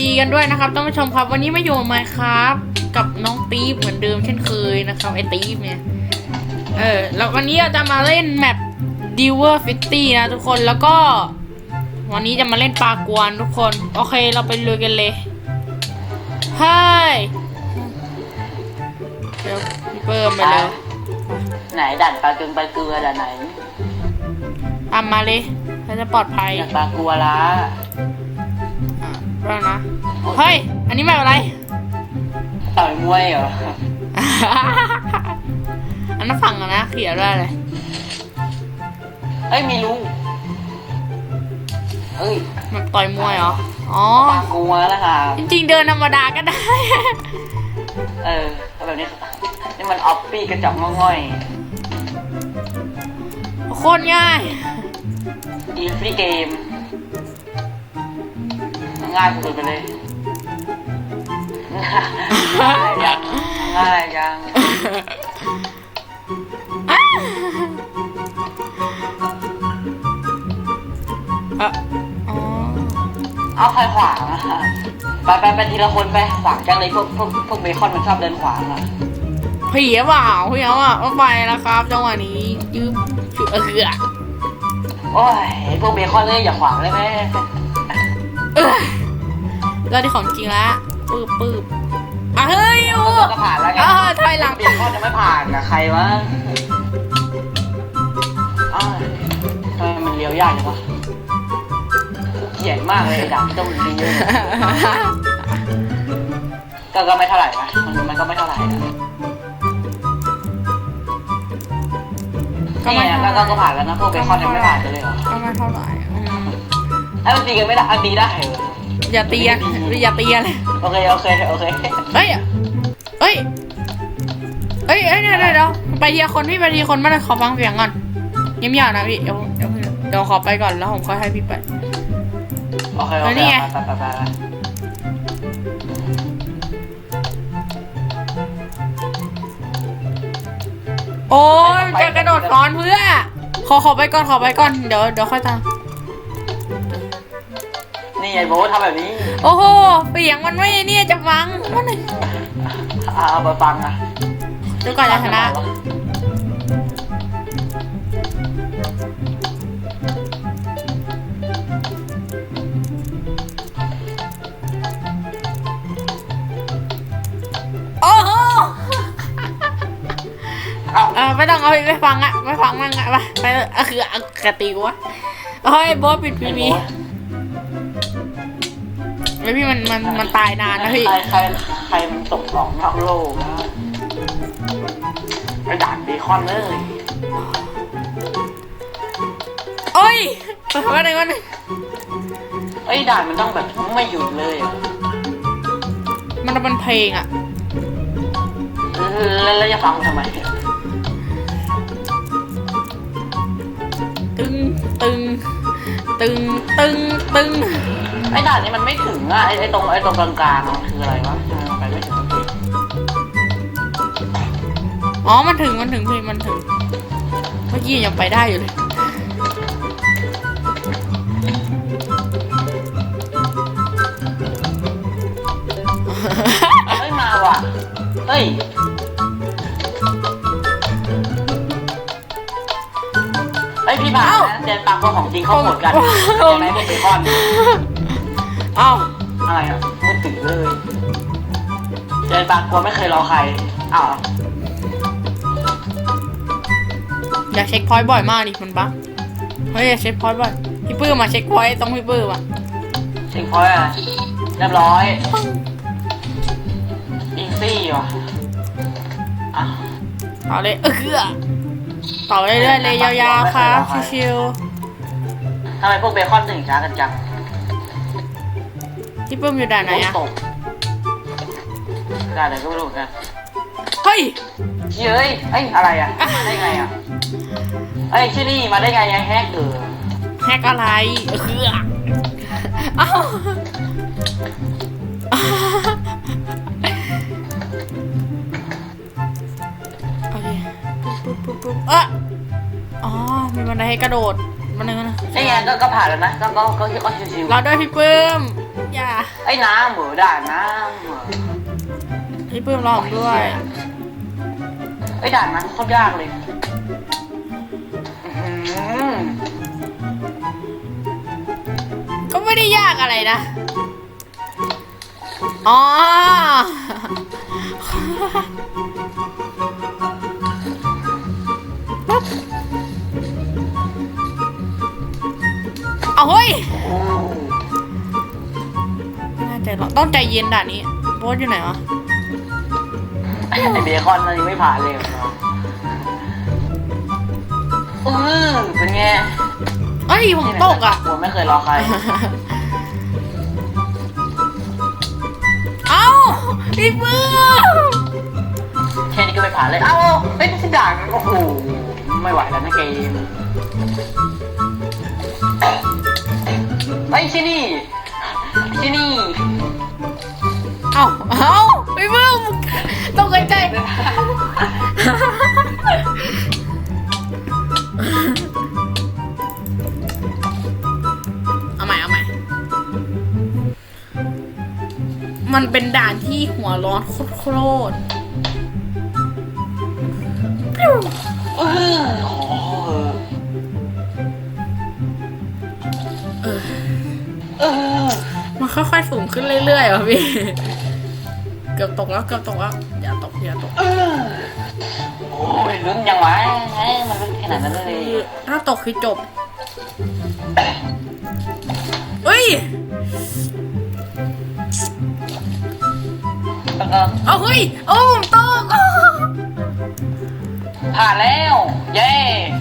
ดีกันด้วยนะครับท่านผู้ชมครับ วันนี้มาอยู่ไหมครับ กับน้องตีฟเหมือนเดิมเช่นเคยนะครับไอตีฟเนี่ยเออแล้ววันนี้เราจะมาเล่นแมป d i v e r f i t y นะทุกคนแล้วก็ วันนี้จะมาเล่นปลากวนทุกคน โอเคเราไปลุยกันเลยเฮ้ยเดี๋ยวพี่เพิ่มไปเลยไหนดันปลาเกลือปลาเกลือด่านไหนตามมาเลยเราจะปลอดภัยดันปลากลัวละอะ แล้วนะ เฮ้ย อันนี้แบบอะไร ต่อยมวยเหรอ อันนั้นฝั่งอะนะ เขียนด้วยอะไร เอ้ย มีลุงเอ้ยแบบต่อยมวยเหรอ อ๋อปลากลัวแล้วค่ะ จริงๆ เดินธรรมดาก็ได้ เออเอาแบบนี้ นี่มันออฟฟี่กระจอกง่อยโคตรง่าย ๆ อีฟรีเกม ง่ายสุดๆไปเลยง่ายยังง่ายยังอะอ๋อเอาใครขวางอะไปไปไปทีละคนไปขวางจังเลยพวกพวกพวกเบคอนมันชอบเดินขวางอะผีหรือเปล่าพี่เอาอะว่าไปแล้วครับจังหวะนี้ยืมชุดเออเกือโอ้ยพวกเบคอนเลยอย่าขวางเลยแม่ เออแล้วที่ของจริงแล้วปืบปืบอะเฮ้ยโอ้ก็ผ่านแล้วไงเออถอยหลังเบคอนจะไม่ผ่านกับใครวะอ้าวทำไมมันเลี้ยวยากจังวะเกลียดมากเลยด่าที่ต้องเลี้ยวก็ก็ไม่เท่าไหร่นะมันมันก็ไม่เท่าไหร่นะก็นี่ไม่ไงเท่าก็ไหก็ร่ก็ผ่านแล้วนะพวกเบคอนยังไม่ผ่านกันเลยเหรอก็ไม่เท่าไหร่อืมไอ้มันตีกันไม่ได้อันตีได้เหรอ อย่าเตียนอย่าเตียนเลยโอเคโอเคโอเคเฮ้ยเฮ้ยเฮ้ยเฮ้ยเดี๋ยวเดี๋ยวเดี๋ยวไปทีละคนพี่ไปทีละคนมาเลยขอฟังเสียงก่อนเงียบๆนะพี่เดี๋ยวเดี๋ยวเดี๋ยวขอไปก่อนแล้วผมค่อยให้พี่ไปโอเคโอแล้วเคนี่ไงไปไปไปไปโอ้ยจะกระโดดซ้อนเพื่อ ขอขอไปก่อนขอไปก่อนเดี๋ยวเดี๋ยวค่อยตาม นี่ไอ้โบ๊ททำแบบนี้โอ้โหเสียงมันไม่เนี่ยจะฟังมันเลยอ่าเอาไปฟังอะเดี๋ยวก่อนจะชนะโอ้โหเอาเออไม่ต้องเอาไปฟังอะไม่ฟังมั่งอะไปไปเถอะเออคือเอากระติกวะเฮ้ยบอสปิดพีไอ้พีโบ๊ท ไม่พี่มันมันมันตายนานนะพี่ ใครใครใครมันตกออกนอกโลกนะไปด่านเบคอนเลยโอ้ยเปิดมาหนึ่งวันหนึ่งไอ้ยด่านมันต้องแบบไม่หยุดเลยอะมันเป็นเพลงอะแล้วแล้วจะฟังทำไมตึงตึง ตึงตึงตึงไอ้ด่านนี้มันไม่ถึงอะไอ้ไอ้ตรงไอ้ตรงกลางๆมันคืออะไรวะทำไมมันไปไม่ถึงอ๋อมันถึงมันถึงพี่มันถึง เมื่อกี้ยังไปได้อยู่เลย เฮ้ยมาว่ะเฮ้ยไอ้ยพี่บ่าวนะเดนปากก็ของจริงเขาโหดกันใช่ไหมพวกเบคอนเอ้าอะไรอะพูดถึงเลยเดินปากกลัวไม่เคยรอใครอ้าวอยากเช็คพอยต์บ่อยมากดิมันบั๊กเฮ้ยอยากเช็คพอยต์บ่อยพี่ปื้มมาเช็คพอยต์ต้องพี่ปื้มอะเช็คพอยต์อะเรียบร้อยอีซี่ว่ะอะเอาเลยเออ คือต่อเรื่อยๆเลยยาวๆครับชิวทำไมพวกเบคอนถึงช้ากันจังๆพี่ปื้มอยู่ด่านไหนอะตกได้เลยก็ไม่รู้เหมือนกันเฮ้ยเฮ้ยเอ้ยอะไรอะมาได้ไงอะเอ้ยชื่อนี่มาได้ไงยังแฮกเออแฮกอะไรเออคือเอ้าโเอะอ๋อ มีบันไดให้กระโดดบันไดนะไอ้ไงก็ก็ผ่านแล้วนะก็ก็ก็ก็ชิวเราด้วยพี่ปื้มๆอย่าไอ้น้ำเหมือด่านน้ำเหมือพี่ปื้มรอผมด้วย ไอ้ด่านนั้นโคตรยากเลยอื้อหือก็ไม่ได้ยากอะไรนะ อ๋อ เอาเฮ้ยโอ้ไม่น่าใจร้อนต้องใจเย็นด่านนี้โบสอยู่ไหนวะไอ้เบคอนมันยังไม่ผ่านเลยอือเป็นไงเอ้ยผมตกอะผมไม่เคยรอใคร เอ้าพี่ปื้มแค่นี้ก็ไม่ผ่านเลย เอ้าเฮ้ยไม่ใช่ด่านโอ้โห ไม่ไหวแล้วนะเกม ไอ้ยที่นี่ ที่นี่ เอ้าเอ้าพี่ปื้มตกใจเอาใหม่เอาใหม่ มันเป็นด่านที่หัวร้อนโคตรๆ เออขอ ค่อยๆสูงขึ้นเรื่อยๆอะพี่ เกือบตกแล้วเกือบตกแล้วอย่าตกอย่าตกเออโอ้ยลุ้นยังวะเอ้ยมันลุ้นขนาดนั้นเลย ถ้าตกคือจบเฮ้ยแล้วก็เอาเฮ้ย โอ้ผมตกอ้าว ผ่านแล้ว เย้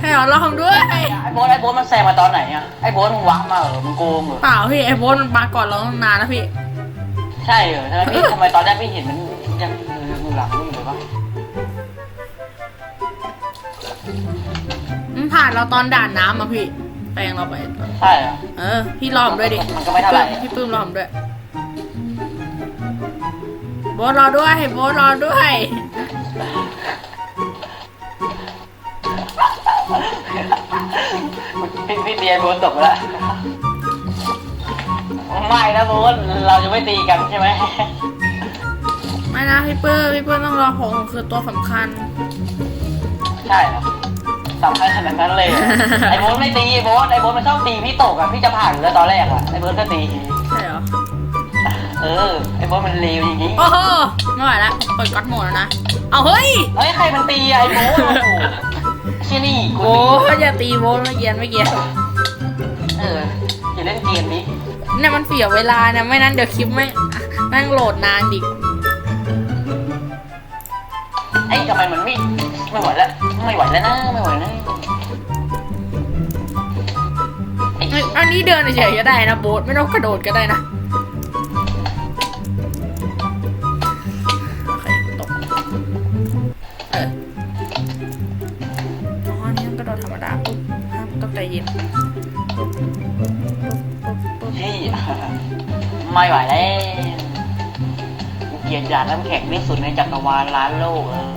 ให้เราลองด้วยไอ้โบ๊ทไอ้โบ๊ทมันแซงมาตอนไหนอะไอ้โบ๊ทมึงวักมาเหรอมึงโกงเหรอเปล่าพี่ไอ้โบนมันมาก่อนเราตั้งนานแล้วพี่ ใช่เหรอทำไมพี่ทำไมตอนแรกพี่เห็นมันยังอยู่หลังนี่อยู่เลยวะมันผ่านเราตอนด่านน้ำอะพี่แปลงเราไป ใช่เหรอเออ พี่รอผมด้วยดิมันก็ไม่เท่าไหร่พี่ปื้มรอผมด้วยโบนรอด้วยโบนรอด้วย พี่พี่เดียนโบ๊ทตกแล้วไม่นะโบ๊ทเราจะไม่ตีกันใช่ไหมไม่นะพี่ปื้มพี่ปื้มต้องรอผมคือตัวสำคัญ ใช่เหรอสำคัญขนาดนั้นเลยเหรอไอ้โบ๊ทไม่ตีไอ้โบ๊ทไอ้โบ๊ทมันชอบตีพี่ตกอะพี่จะผ่านอยู่แล้วตอนแรกอะไอ้โบ๊ทก็ตี ใช่เหรอ เออไอ้โบ๊ทมันเลวจริงโอ้โหไม่ไหวแล้วเปิดก๊อตโหมดแล้วนะ เอาเฮ้ยๆเฮ้ยใครมันตีอะไอ้โบ๊ทโอ้โห เชี่ยนี่กูโอ้ตียอย่าตีโบนเมื่อกี้เมื่อกี้เอออย่าเล่นเกมนี้เนี่ยมันเสียเวลานะไม่นั้นเดี๋ยวคลิปไม่แม่งโหลดนานดิไอ้ยทำไมมันไม่ไม่ไหวแล้วไม่ไหวแล้วนะไม่ไหวแล้วไอ้เอ้ยอันนี้เดินเฉยๆก็ได้นะโบสไม่ต้องกระโดดก็ได้นะ ธรรมดาปุ๊บห้ามต้องใจเย็นปุ๊บปุ๊บปุ๊บปุ๊บปุ๊บเฮ้ยไม่ไหวแล้วกูเกลียดยานน้ำแข็งที่สุดในจักรวาลล้านโลกเออ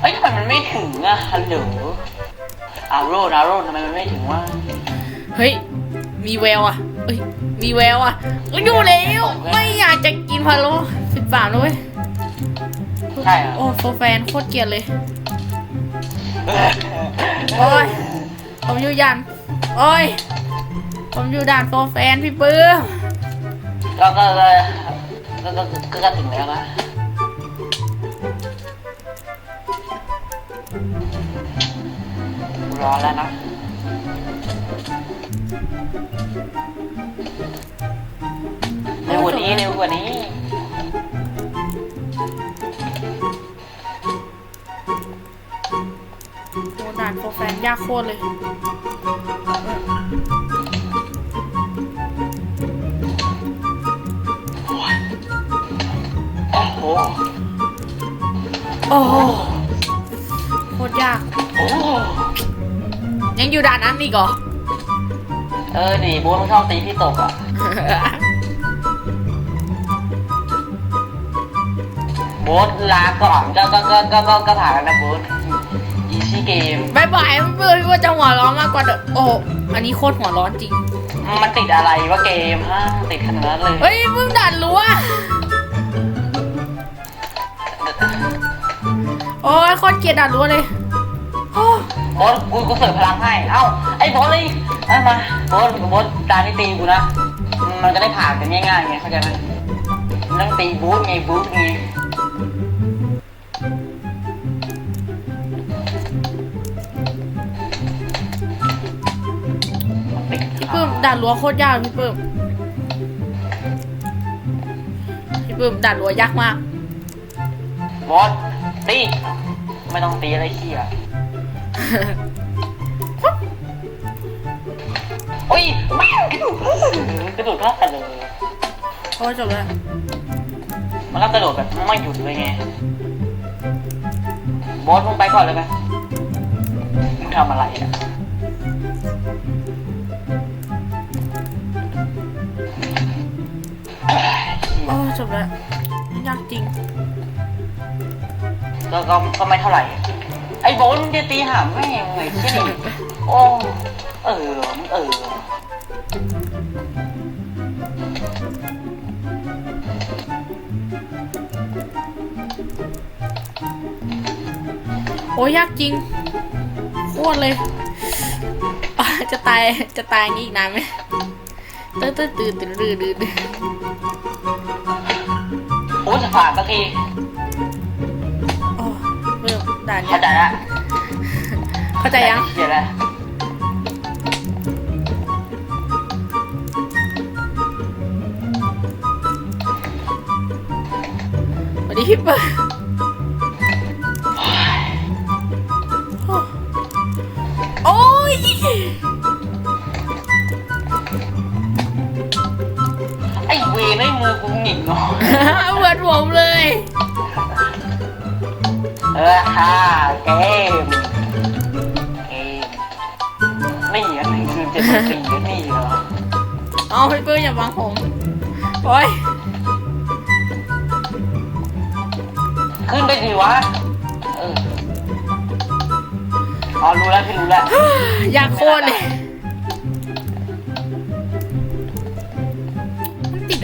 เอ้ยทำไมมันไม่ถึงอะฮัลโหลอาโรดอาโรดทำไมมันไม่ถึงวะเฮ้ย มีแววอะเอ้ย มีแววอะเอ้ยอยู่แล้ว ไม่อยากจะกินพะโล้ สิบสามเลยใช่เหรอโอ้โฟแฟนโคตรเกลียดเลย โอ้ย ผมอยู่ยัน โอ้ย ผมอยู่ด่านโฟแฟนพี่ปื้มก็ก็ก็ก็ก็ก็ก็ถึงแล้วนะรอแล้วนะเร็วกว่านี้เร็วกว่านี้ โอ้ด่านโฟแฟนยากโคตรเลยโอ้โหโอ้โหโคตรยากโอ้โหยังอยู่ด่านนั้นอีกเหรอ เออดิโบ๊ทมันชอบตีพี่ตกอะโบ๊ทลาก่อนก็ก็ก็ก็ก็ก็ผ่านแล้วนะโบ๊ทอีซี่ เกม บายบายเพื่อนพี่ว่าจะหัวร้อนมากกว่าเดิมโอ้โหอันนี้โคตรหัวร้อนจริง มันติดอะไรวะเกมฮะติดขนาดนั้นเลย เฮ้ยเพิ่งดันรั้วโอ้ยโคตรเกลียดดันรั้วเลยโอ้โบอสกูกูเสิร์ฟพลังให้ เอ้า ไอ้โบอสเลยเอามาโบอสโบอสตานี่ตีกูนะ มันจะได้ผ่านกันง่ายๆไงเข้าใจไหมมันต้องตีบูทไงบูทไง พี่ปื้มดันรั้วโคตรยากพี่ปื้มพี่ปื้มดันรั้วยากมาก บอสตีไม่ต้องตีอะไรเขี้ยโอ้ยแม่งกระโดดกระโดดพลาดเลยโอ้ยจบแล้วมันก็กระโดดแบบไม่หยุดเลยไง บอสมึงไปก่อนเลยไหมมึงทำอะไรอะ โอ้ยจบแล้วยากจริงก็ก็ก็ไม่เท่าไหร่ ไอ้โบนมึงจะตีหามแม่งไงที่นี่โอ้เออมึงเออโอ้ยยากจริงโคตรเลยอะจะตาย จะตายอย่างนี้อีกนานไหมตื่นตื่นตื่นตื่นตื่นตื่นตื่นโอ้จะ ผ่านสักทีโอ้เริ่มด่านเข้าใจยากละเข้าใจยังเดี๋ยวนะสวัสดีพี่เปิร์ งิกเนาะเหมือนผมเลย เออฮ่าเกมเกมนี่อันนี้คือเจ็ดสิบสี่นี่เหรอเอาพี่เปิร์อย่าบังผมโอ้ยขึ้นไปดิวะเอออ๋อรู้แล้วพี่รู้แล้วอยากโคตรเลย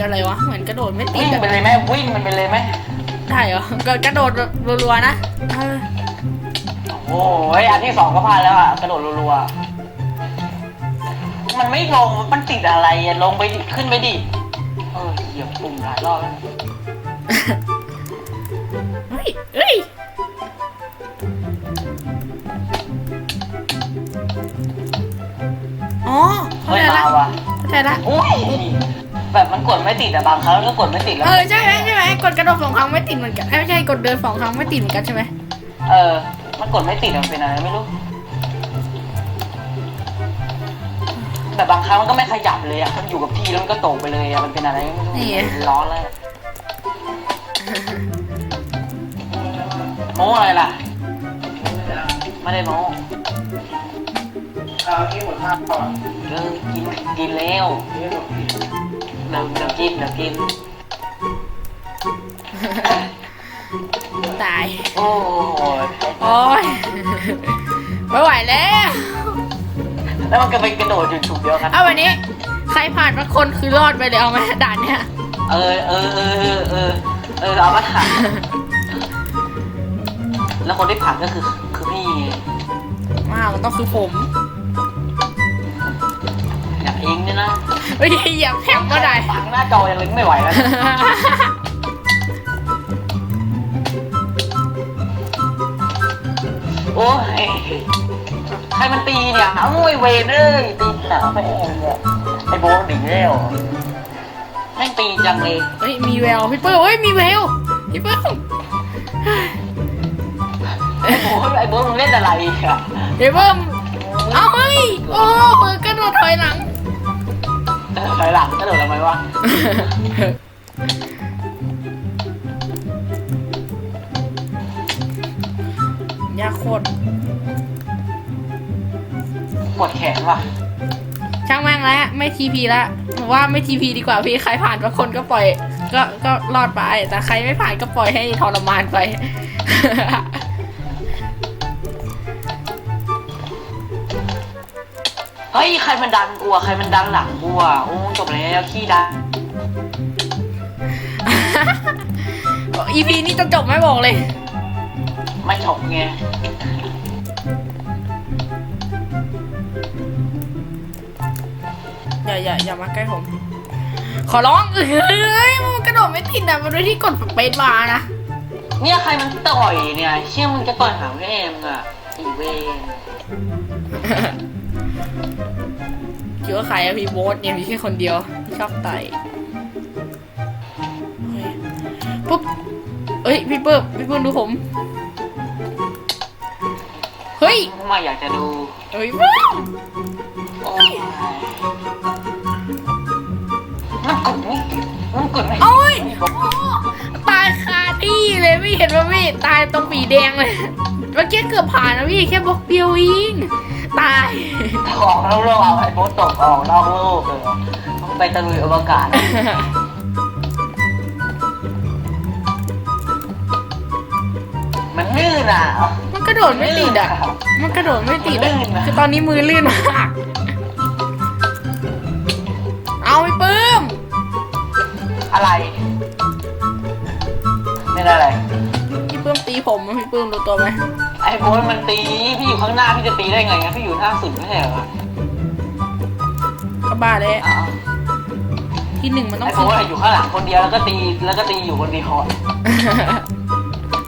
อะไรวะ เหมือนกระโดดไม่ติวิ่ดงอะไปเลยไหมวิ่งมันไปเลยไหมได้เหรอก็กระโดดรัวๆนะเออโอ้ยอันที่สองก็พลาดแล้วอะกระโดดรัวๆมันไม่ลงมันติดอะไรอะลงไปดิขึ้นไปดิเออเหยียบปุ่มหลายรอบแล้วเฮ้ยเฮ้ยอ๋อเข้าเฮ้ยใจละมาว่ะเข้าใจละ อุ้ย แบบมันกดไม่ติดอะบางครั้งก็กดไม่ติดแล้วเออใช่ไหมใช่ไหมกดกระโดดสองครั้งไม่ติดเหมือนกันเอ้ยไม่ใช่กดเดินสองครั้งไม่ติดเหมือนกันใช่ไหมเออ มันกดไม่ติดมันเป็นอะไรไม่รู้ แต่บางครั้งมันก็ไม่ขยับเลยอะมันอยู่กับที่แล้วมันก็ตกไปเลยอะมันเป็นอะไรไม่รู้ร้อนเลยโม้อะไรล่ะไม่ได้โม้ เอาที่หมดภาพก่อนเออกินกินแล้วนี่หมดผิดเดี๋ยวเดี๋ยวกินเดี๋ยวกินตาย โอ้ยโอ้ยไม่ไหวแล้ว แล้วมันก็ไปกระโดดอยู่ฉุกเดียวกัน เอาวันนี้ ใครผ่านมาคนคือรอดไปเลยเอาไหมด่านเนี้ย เออเออเออเออเออเออเอามาถ่ายแล้วคนที่ผ่านก็คือคือพี่ว้าวมันต้องคือผมอยาก เองเนี่ยนะเฮ้ยเหยียบแถมก็ได้ฟังหน้าจอยังลิ้นไม่ไหวแล้วโอ้ยใครมันตีเนี่ยเอาไอ้เวรเอ้ยตีหนาไปเองเนี่ยไอ้โบนดิ่งแล้วแม่งตีจังเลยเฮ้ยมีแววพี่เปิ้ลเฮ้ยมีแววพี่เปิ้ลไอ้โบนไอ้โบนมึงเล่นอะไรอะพี่เปิ้ลเอาเฮ้ยโอ้มือกระโดดถอยหลัง เออถอยหลังกระโดดทำไมวะยากโคตรปวดแขนว่ะช่างแม่งแล้วไม่ทีพีละผมว่าไม่ทีพีดีกว่าพี่ใครผ่านบางคนก็ปล่อย ก็ก็รอดไป แต่ใครไม่ผ่านก็ปล่อยให้ทรมานไป ฮ้ยใครมันดันกูอะใครมันดันหลังกูอะโอ้จบแล้วขี้ดันอีพีนี้จะจบไหม่บอกเลย ไม่จบไงอย่าอย่าอย่ามาใกล้ผม ขอร้องเอ้ยมันกระโดดไม่ติดอะมันด้วยที่กดสเปซบาร์นะ เนี่ยใครมันต่อยเนี่ย เชื่อมึงจะต่อยหาแม่มึงอะอีเวน คิดว่าใครอะพี่โบ๊ทเนี่ยมีแค่คนเดียวที่ชอบไต่เฮ้ยปุ๊บเอ้ยพี่เปิ้มพี่เปิ้มดูผม เฮ้ยทำไมอยากจะดูเฮ้ยเปิ้มโอ้ยมันกดไม่มันกดไม่โอ้ยโอ้ตายคาที่เลยไม่เห็นว่าพี่ตายตรงปีแดงเลยเมื่อกี้เกือบผ่านนะพี่แค่บล็อกเดียวเอง ตาย ออกนอกโลกเอาไอ้โบทตกออกนอกโลกเลยต้องไปตะลุยอวกาศมันลื่นอะ มันกระโดดไม่ติดอะ มันกระโดดไม่ติดอะลื่นอะ คือตอนนี้มือลื่นมาก เอาไปปื้ม อะไรไม่ได้อะไร พี่ปื้มตีผมอะพี่ปื้มรู้ตัวไหม ไอ้โบทมันตี พี่อยู่ข้างหน้าพี่จะตีได้ไงอะพี่อยู่หน้าสุดไม่ใช่เหรอก็บ้าเลยอ้าวที่หนึ่งมันต้องไอ้โบขึ้นทอะอยู่ข้างหลังคนเดียวแล้วก็ตีแล้วก็ตีอยู่คนเดียวอะ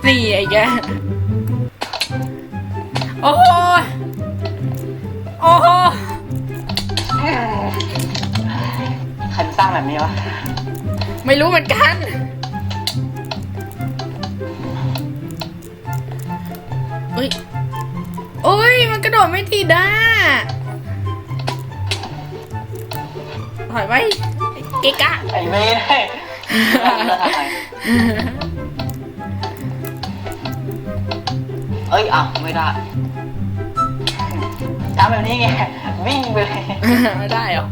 นี่ไอ้แกโอ้โหโอ้โหใครสร้างแบบนี้วะไม่รู้เหมือนกัน ฮ้ยโอ้ย มันกระโดดไม่ติดอะถอยไปเกะกะไอ้เมย์ได้แล้วทำไมเอ้ยอะไม่ได้ทำแบบนี้ไง วิ่งไปเลยได้เหรอ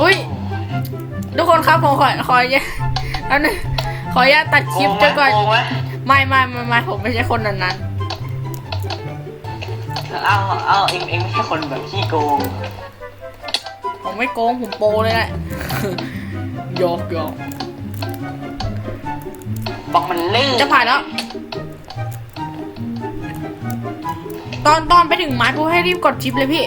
อุ้ย ทุกคนครับผมขอขอแยกอันนึงขออนุญาตตัดคลิปโกงไหมเจ้าก่อนโกงไหม ไม่ไม่ไม่ไม่ผมไม่ใช่คนนั้นนั้นเอาเอาเองเองไม่ใช่คนแบบขี้โกงผมไม่โกงผมโปรเลยแหละหยอกหยอกบอกมันลื่นจะผ่านแล้ว ตอนตอนไปถึงไม้พูให้รีบกดชิปเลยพี่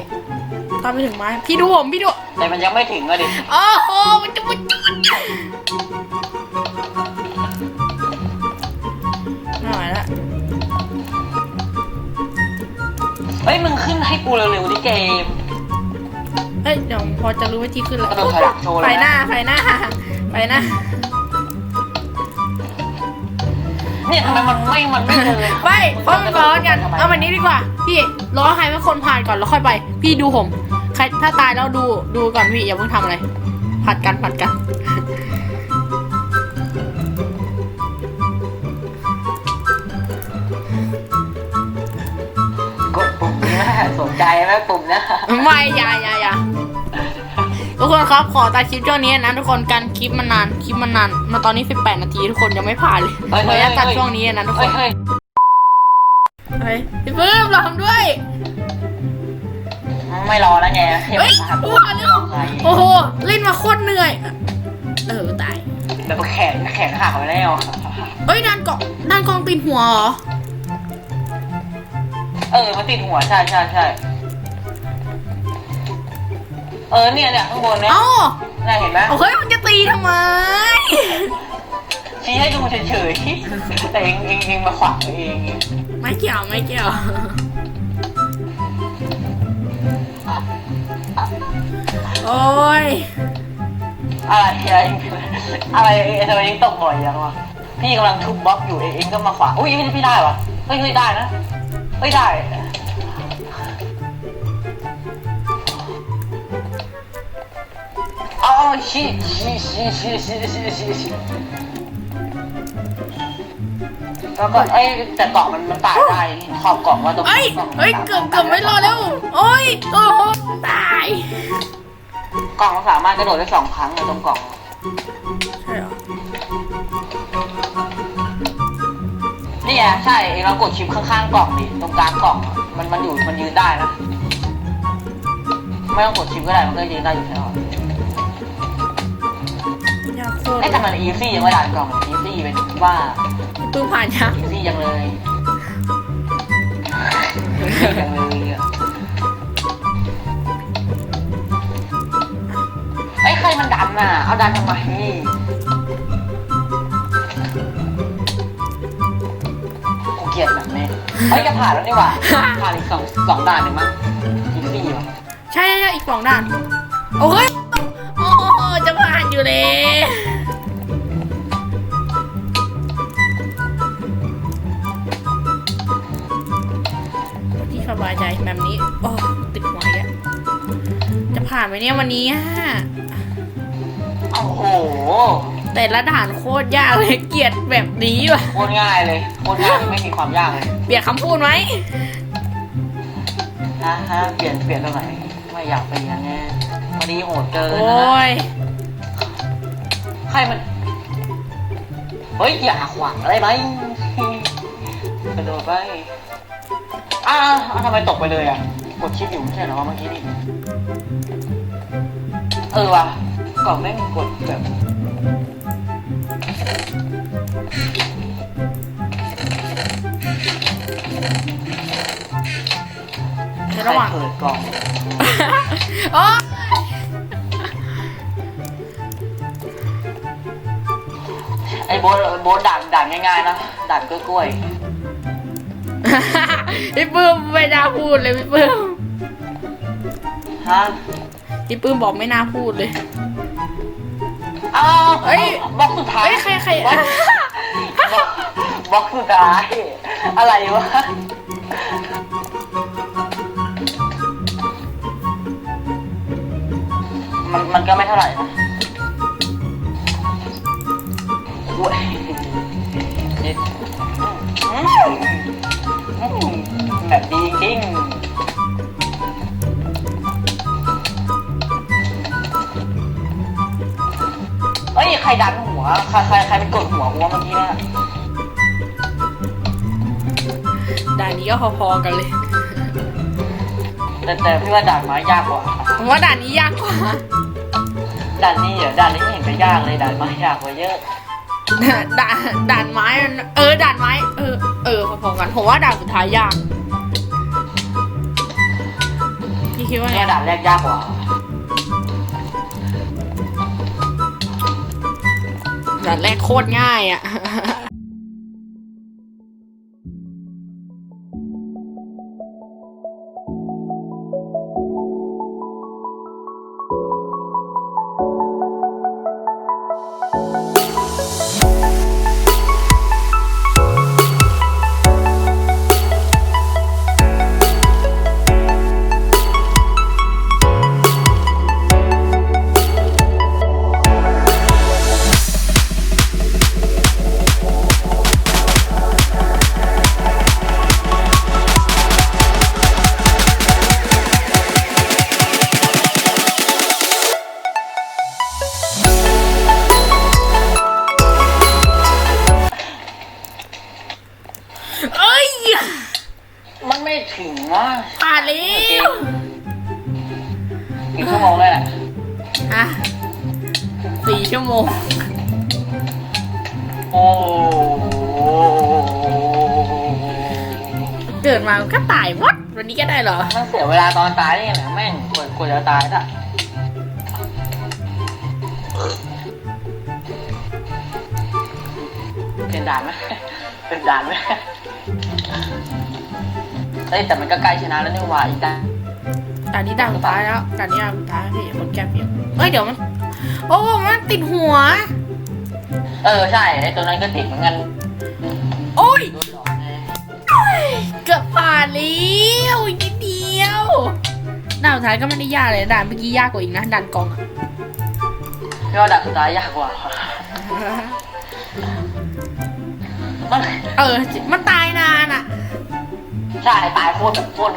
ตอนไปถึงไม้พี่ดูผมพี่ดู แต่มันยังไม่ถึงอะดิ โอ้โหมันจะมันจุด เฮ้ยมึงขึ้นให้กูเร็วๆดิเกม เอ้ยเดี๋ยวพอจะรู้วิธีขึ้นแล้วกระโดดถอยหลังโชว์เลยไปนะหน้าไปหน้าไปหน้าเนี่ยทำไมมันไม่ มันไม่เลยไม่เพราะมันร้อนกันเอาแบบนี้ดีกว่า พี่รอให้เป็นคนผ่านก่อนแล้วค่อยไป พี่ดูผมใครถ้าตายแล้วดูดูก่อนพี่อย่าเพิ่งทำอะไรผัดกันผัดกัน สนใจไหมปุ่มเนะไม่อย่าอย่าอย่าทุกคนครับขอตัดคลิปช่วงนี้นะทุกคนการคลิปมันนานคลิปมันนานมาตอนนี้ 18 นาทีทุกคนยังไม่ผ่านเลยขออนุญาตตัดช่วงนี้นะทุกคนเฮ้ยเฮ้ยพี่ปื้มรอผมด้วยไม่รอแล้วไงเฮ้ยว้าเร็วโอ้โหเล่นมาโคตรเหนื่อย เออตายแบบแขนแขนหักไปแล้วเอ้ยด้านเกาะด้านกองตีนหัวเหรอ เออมันติดหัวใช่ใช่ใช่เออเนี่ยเนี่ยข้างบนเนี่ยเอ้าน่าเห็นไหมเอาเฮ้ยมันจะตีทำไม ชี้ให้ดูเฉยๆแต่เองเองเองมาขวางเองไม่เกี่ยวไม่เกี่ยว โอ้ยอะไรอะไรอะไรทำไมเองตกบ่อยยังวะพี่กำลังทุบบล็อกอยู่เองเองก็มาขวางอุ้ยพี่พี่ได้วะเฮ้ยเฮ้ยได้นะ เฮ้ยได้เอาเอาชี้ชี้ชี้ชี้ชี้ชี้ชี้ชี้แล้วก็เอ้ยแต่เกาะมันมันตายได้ขอบเกาะว่าตรงเอ้ยกาะมันเฮ้ยเกือบเกือบไม่รอดแล้วโอ้ยโอ้โหตาย กล่องมันสามารถกระโดดได้สองครั้งเลยตรงกล่อง นี่ไงใช่เรากดชิปข้างๆกล่องดิตรงกลางกล่องอะมันมันอยู่มันยืนได้นะไม่ต้องกดชิปก็ได้มันก็ยืนได้อยู่แค่นั้นยากโคตรไอ้แต่มันอีซี่ยังไม่ด่านกล่องอีซี่เป็นว่าปื้มผ่านยังอีซี่ยังเลยอีซี่ยังเลยอะไอ้ยใครมันดันน่ะเอาดันทำไม เฮ้ยจะผ่านแล้วนี่หว่าผ่านอีกสองสองด่านหนึ่งมั้งอีซี่ว่ะใช่ใช่ใช่อีกสองด่าน โอ้ยโอ้จะผ่านอยู่เลยที่สบายใจแบบนี้ โอ้ติดหัวอีกอะจะผ่านไหมเนี่ยวันนี้อะโอ้โหแต่ละด่านโคตรยากเลยเกลียดแบบนี้ว่ะ โคตรง่ายเลยโคตรง่ายไม่มีความยากเลยเป ลี่ยนคำพูดไหมฮะฮะเปลี่ยนเปลี่ยนตรงไหนไม่อยากเปลี่ยนแน่พอดีโหดเกินโอนะ้ยใครมัน เฮ้ย อย่าขวางอะไรไหมกระโดดไปอ้าวอ้าวทำไมตกไปเลยอะ กดชิปอยู่ไม่ใช่เหรอวะเมื่อกี้นี่ เออว่ะกล่องแม่งกดแบบ ในระหว่างใคเปิดกล่องโอ้ยไอ้โบทโบทด่านด่านง่ายๆนะด่านกล้วยพี่ปื้มไม่น่าพูดเลยพี่ปื้มๆฮะพี่ปื้มบอกไม่น่าพูดเลยอ้าวเฮ้ย บล็อกสุดท้ายเฮ้ยใครใครบล็อกบล็อกบล็อกสุดท้ายอะไรวะ ก็ไม่เท่าไหร่นะโอ้ยนิดอืมอืมแบบดีจริงๆเอ้ยใครดันหัว ใครใครใครไปกดหัวหัวเมื่อกี้น่ะด่านนี้ก็พอๆกันเลย แต่แต่พี่ว่าด่านไม้ยากกว่า ผมว่าด่านนี้ยากกว่า ด่านนี้เหรอด่านนี้ไม่เห็นจะยากเลยด่านไม้ยากกว่าเยอะด่านด่านไม้มันเออด่านไม้เออเออพอๆกันผมว่าด่านสุดท้ายยากพี่คิดว่าไงเนี่ยด่านแรกยากกว่าด่านแรกโคตรง่ายอะ ชั่วโมงเลยแหละอะสี่ชั่วโมง โอ้โหเกิดมาก็ตายวัดวันนี้ก็ได้เหรอ มันเสียเวลาตอนตายได้ยังไงแม่งกดกดจะตายซะเป็นด่านไหมเป็นด่านไหมเอ้ยแต่มันก็ใกล้ชนะแล้วนี่หว่าอีกด่าน ด่านนี้ด่านสุดท้ายแล้วด่านนี้ด่านสุดท้ายพี่คนแก้พี่เอ้ยเดี๋ยวมัน โอ้มันติดหัว เออใช่ไอ้ตัวนั้นก็ติดเหมือนกันโอ้ยโดนหลอกไงเกือบผ่านแล้วอีกนิดเดียวด่านสุดท้ายก็ไม่ได้ยากเลยด่านเมื่อกี้ยากกว่าอีกนะด่านกองอะพี่ว่าด่านสุดท้ายยากกว่ามันเออ มันตายนานอะใช่ตายโคตรแบบโคตร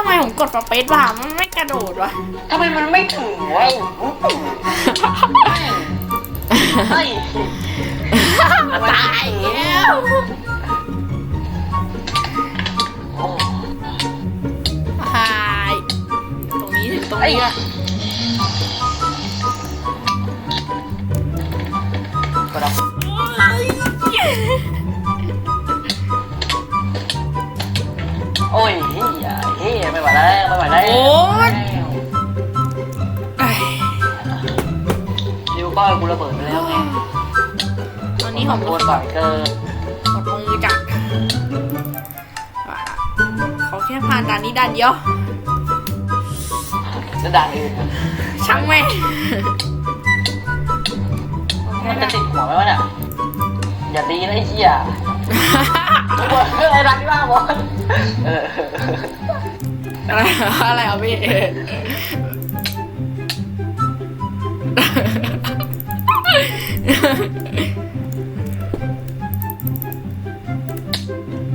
ทำไมผมกดสเปซบาร์มันไม่กระโดดวะทำไมมันไม่ถึงวะเฮ้ยตายแล้วแล้วโอ้หายตรงนี้ถึงตรงนี้อะก็ได้โไม่ไหวแล้วไม่ไหวแล้วโอ้ยไอ้ดิวก้อยกูระเบิดไปแล้วไงตอนนี้ผมโดนบ่อยเกินหมดมือจัดอะเขาแค่ผ่านด่านนี้ด่านเดียว จะด่านอื่นช่างแม่งมันจะติดหัวไหมวะเนี่ยอย่าตีนะไอ้เหี้ยเอะไรดังที่บ้าบอลเออ อะไรอะไรอะพี่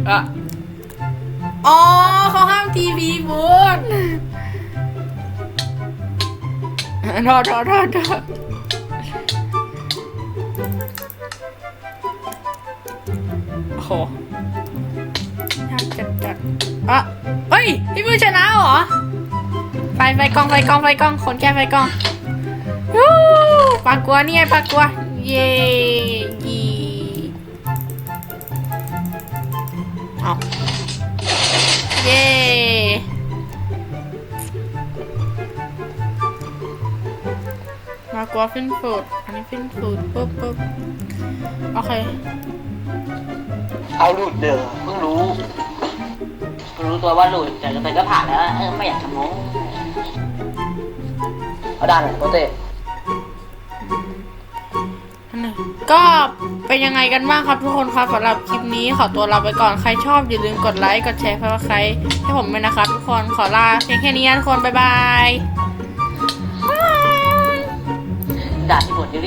อะอ๋อเขาห้ามทีวีบูนทษโทษโทษโทษ ยพี่มือชนะเหรอไฟไฟกองไฟกองไฟกองคนแก้ไฟกองวู้ปากกัวนี่ไงปากกัว เย่ยีเอาเย่มากกัวฟินฟูดอันนี้ฟินฟูดปุ๊บปุ๊บโอเค เอาหลุดเด้อเพิ่งรู้ รู้ตัวว่าหลุดแต่จะไปก็ผ่านแล้วเออไม่อยากทำโม้เอาด่านไหนโปเต้อันหนึ่งก็เป็นยังไงกันบ้างครับทุกคนครับสำหรับคลิปนี้ขอตัวลาไปก่อนใครชอบอย่าลืมกดไลค์กดแชร์เพื่อใครให้ผมด้วยนะครับทุกคนขอลาเพียงแค่นี้นะทุกคนบ๊ายบายด่านที่หมดเยอะ